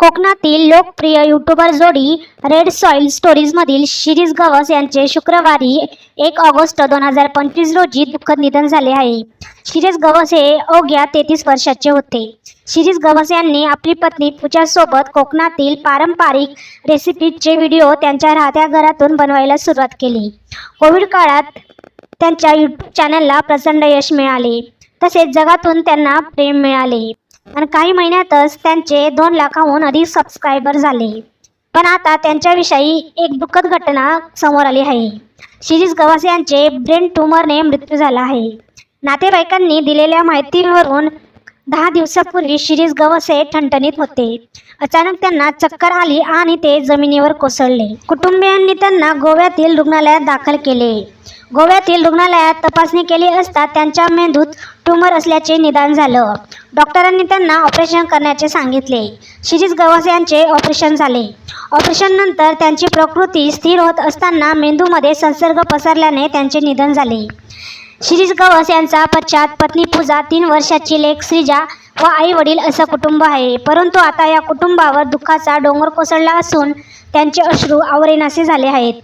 कोकणातील लोकप्रिय यूट्यूबर जोडी रेड सॉइल स्टोरीजमधील शिरीष गवस यांचे शुक्रवारी एक ऑगस्ट दोन हजार पंचवीस रोजी दुःखद निधन झाले आहे. शिरीष गवस हे अवघ्या तेहतीस वर्षाचे होते. शिरीष गवस यांनी आपली पत्नी पूजासोबत कोकणातील पारंपरिक रेसिपीचे व्हिडिओ त्यांच्या राहत्या घरातून बनवायला सुरुवात केली. कोविड काळात त्यांच्या यूट्यूब चॅनलला प्रचंड यश मिळाले. तसेच जगातून त्यांना प्रेम मिळाले. आणि काही महिन्यातच त्यांचे दोन लाखाहून अधिक सबस्क्रायबर झाले. पण आता त्यांच्याविषयी एक दुःखद घटना समोर आली आहे. शिरीष गवास यांचे ब्रेन ट्यूमरने मृत्यू झाला आहे. नातेवाईकांनी दिलेल्या माहितीवरून दहा दिवसापूर्वी शिरीष गवसे ठणठणीत होते. अचानक त्यांना चक्कर आली आणि ते जमिनीवर कोसळले. कुटुंबियांनी त्यांना गोव्यातील रुग्णालयात दाखल केले. गोव्यातील रुग्णालयात तपासणी केली असता त्यांच्या मेंदूत ट्यूमर असल्याचे निदान झालं. डॉक्टरांनी त्यांना ऑपरेशन करण्याचे सांगितले. शिरीष गवास यांचे ऑपरेशन झाले. ऑपरेशननंतर त्यांची प्रकृती स्थिर होत असताना मेंदूमध्ये संसर्ग पसरल्याने त्यांचे निधन झाले. शिरीष गवस यांचा पश्चात पत्नी पूजा तीन वर्षाची लेख श्रीजा व आई वडील असं कुटुंब आहे. परंतु आता या कुटुंबावर दुःखाचा डोंगर कोसळला असून त्यांचे अश्रू आवरेनासे झाले आहेत.